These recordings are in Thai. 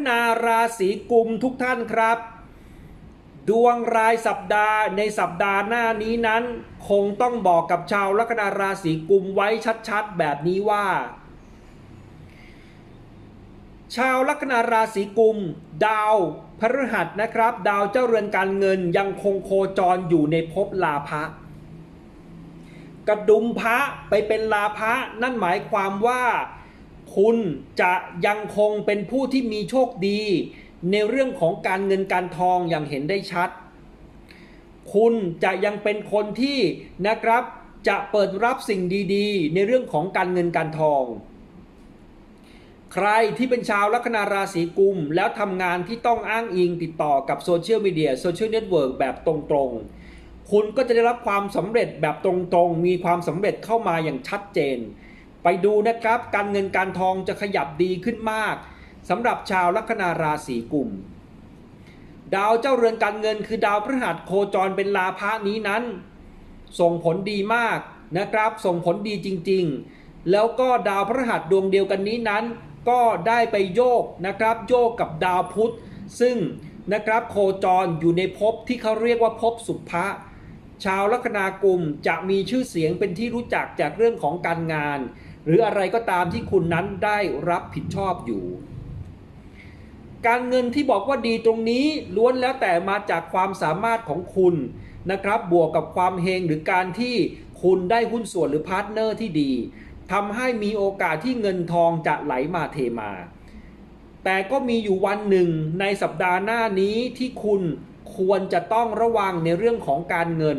คนาราศีกุมทุกท่านครับ ดวงรายสัปดาห์ในสัปดาห์หน้านี้นั้น คงต้องบอกกับชาวลัคนาราศีกุมไว้ชัดๆ แบบนี้ว่า ชาวลัคนาราศีกุม ดาวพฤหัสนะครับ ดาวเจ้าเรือนการเงินยังคงโคจรอยู่ในภพลาภะกระดุมพระไปเป็นลาภะนั่นหมายความว่า คุณจะยังคงเป็นผู้ที่มีโชคดี ในเรื่องของการเงินการทองอย่างเห็นได้ชัด คุณจะยังเป็นคนที่นะครับจะเปิดรับสิ่งดีๆ ในเรื่องของการเงินการทอง ใครที่เป็นชาวลัคนาราศีกุม แล้วทำงานที่ต้องอ้างอิงติดต่อกับโซเชียลมีเดียโซเชียลเน็ตเวิร์กแบบตรงๆ คุณก็จะได้รับความสำเร็จแบบตรงๆ มีความสำเร็จเข้ามาอย่างชัดเจน ไปดูนะครับ การเงินการทองจะขยับดีขึ้นมากสำหรับชาวลัคนาราศีกุม ดาวเจ้าเรือนการเงินคือดาวพฤหัสโคจรเป็นลาภะนี้นั้น ส่งผลดีมากนะครับ ส่งผลดีจริง ๆ แล้วก็ดาวพฤหัสดวงเดียวกันนี้นั้น ก็ได้ไปโยกนะครับ โยกกับดาวพุธ ซึ่งนะครับโคจรอยู่ในภพที่เขาเรียกว่าภพสุภะชาวลัคนากุมจะมีชื่อเสียงเป็นที่รู้จักจากเรื่องของการงาน หรืออะไรก็ตามที่คุณนั้นได้รับผิดชอบอยู่ การเงินที่บอกว่าดีตรงนี้ล้วนแล้วแต่มาจากความสามารถของคุณนะครับ บวกกับความเฮงหรือการที่คุณได้หุ้นส่วนหรือพาร์ทเนอร์ที่ดีทำให้มีโอกาสที่เงินทองจะไหลมาเทมา แต่ก็มีอยู่วันหนึ่งในสัปดาห์หน้านี้ที่คุณควรจะต้องระวังในเรื่องของการเงิน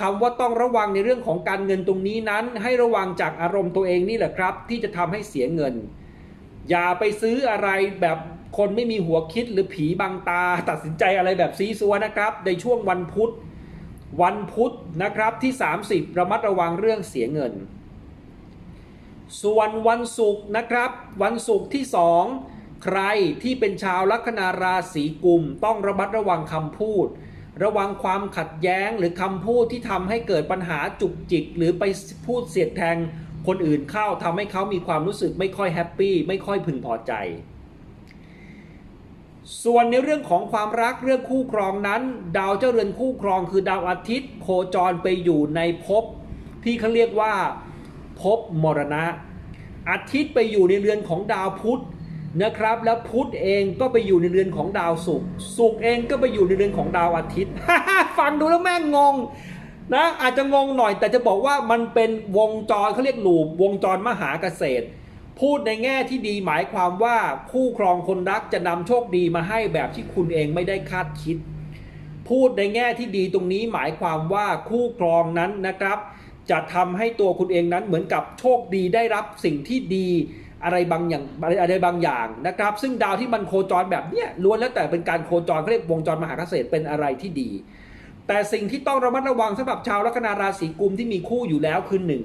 คำว่าต้องระวังในเรื่องของการเงินตรงนี้นั้น ให้ระวังจากอารมณ์ตัวเองนี่แหละครับ ที่จะทำให้เสียเงิน อย่าไปซื้ออะไรแบบคนไม่มีหัวคิดหรือผีบังตา ตัดสินใจอะไรแบบซีซัวนะครับ ในช่วงวันพุธ วันพุธนะครับที่ 30 ระมัดระวังเรื่องเสียเงิน ส่วนวันศุกร์นะครับ วันศุกร์ที่ 2 ใครที่เป็นชาวลัคนาราศีกุม ต้องระมัดระวังคำพูด ระวังความขัดแย้งหรือคำพูดที่ทำให้เกิดปัญหาจุกจิก หรือไปพูดเสียดแทงคนอื่นเข้าทำให้เขามีความรู้สึกไม่ค่อยแฮปปี้ไม่ค่อยพึงพอใจ ส่วนในเรื่องของความรักเรื่องคู่ครองนั้น ดาวเจ้าเรือนคู่ครองคือดาวอาทิตย์ โคจรไปอยู่ในภพที่เขาเรียกว่าภพมรณะ อาทิตย์ไปอยู่ในเรือนของดาวพุธ นะครับ แล้วพุธเองก็ไปอยู่ในเรือนของดาวศุกร์ศุกร์เองก็ไปอยู่ในเรือนของดาวอาทิตย์ ฟังดูแล้วแม่งงงนะอาจจะงงหน่อยแต่จะบอกว่ามันเป็นวงจรเขาเรียกลูปวงจรมหาเกษตร พูดในแง่ที่ดีหมายความว่าคู่ครองคนรักจะนำโชคดีมาให้แบบที่คุณเองไม่ได้คาดคิด พูดในแง่ที่ดีตรงนี้หมายความว่าคู่ครองนั้นนะครับ จะทำให้ตัวคุณเองนั้นเหมือนกับโชคดีได้รับสิ่งที่ดี อะไรบางอย่างอะไรบางอย่างนะครับ ซึ่งดาวที่มันโคจรแบบเนี้ยล้วนแล้วแต่เป็นการโคจรเขาเรียกวงจรมหาเกษตรเป็นอะไรที่ดี แต่สิ่งที่ต้องระมัดระวังสำหรับชาวลัคนาราศีกุมที่มีคู่อยู่แล้วคือหนึ่ง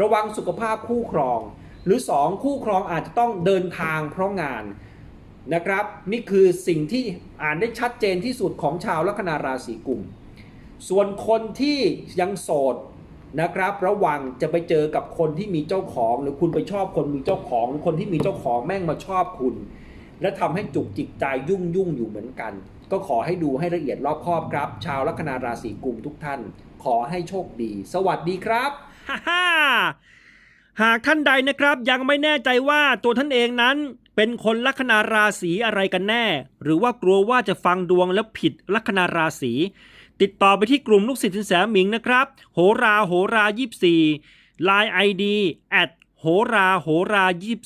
ระวังสุขภาพคู่ครอง หรือ 2 คู่ครองอาจจะต้องเดินทางเพราะงานนะครับ นี่คือสิ่งที่อ่านได้ชัดเจนที่สุดของชาวลัคนาราศีกุม ส่วนคนที่ยังโสด นะครับ ระวังจะไปเจอกับคนที่มีเจ้าของ หรือคุณไปชอบคนมีเจ้าของ คนที่มีเจ้าของแม่งมาชอบคุณ และทำให้จุกจิกใจยุ่งยุ่งอยู่เหมือนกัน ก็ขอให้ดูให้ละเอียดรอบคอบครับ ชาวลัคนาราศีกุมทุกท่าน ขอให้โชคดี สวัสดีครับฮ่าหากท่านใดนะครับยังไม่แน่ใจว่าตัวท่านเองนั้น เป็นคนลัคนาราศีอะไรกันแน่ หรือว่ากลัวว่าจะฟังดวงแล้วผิดลัคนาราศีติดต่อไปที่กลุ่มลูกศิษย์สินแสหมิงนะครับ โหราโหรา24 Line ID at โหราโหรา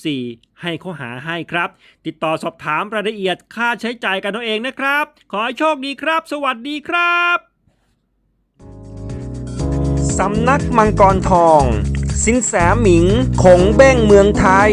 24ให้เขาหาให้ครับ ติดต่อสอบถามรายละเอียดค่าใช้จ่ายกันเอาเองนะครับ ขอให้โชคดีครับ สวัสดีครับสำนักมังกรทอง สินแสหมิงคงเบ้งเมืองไทย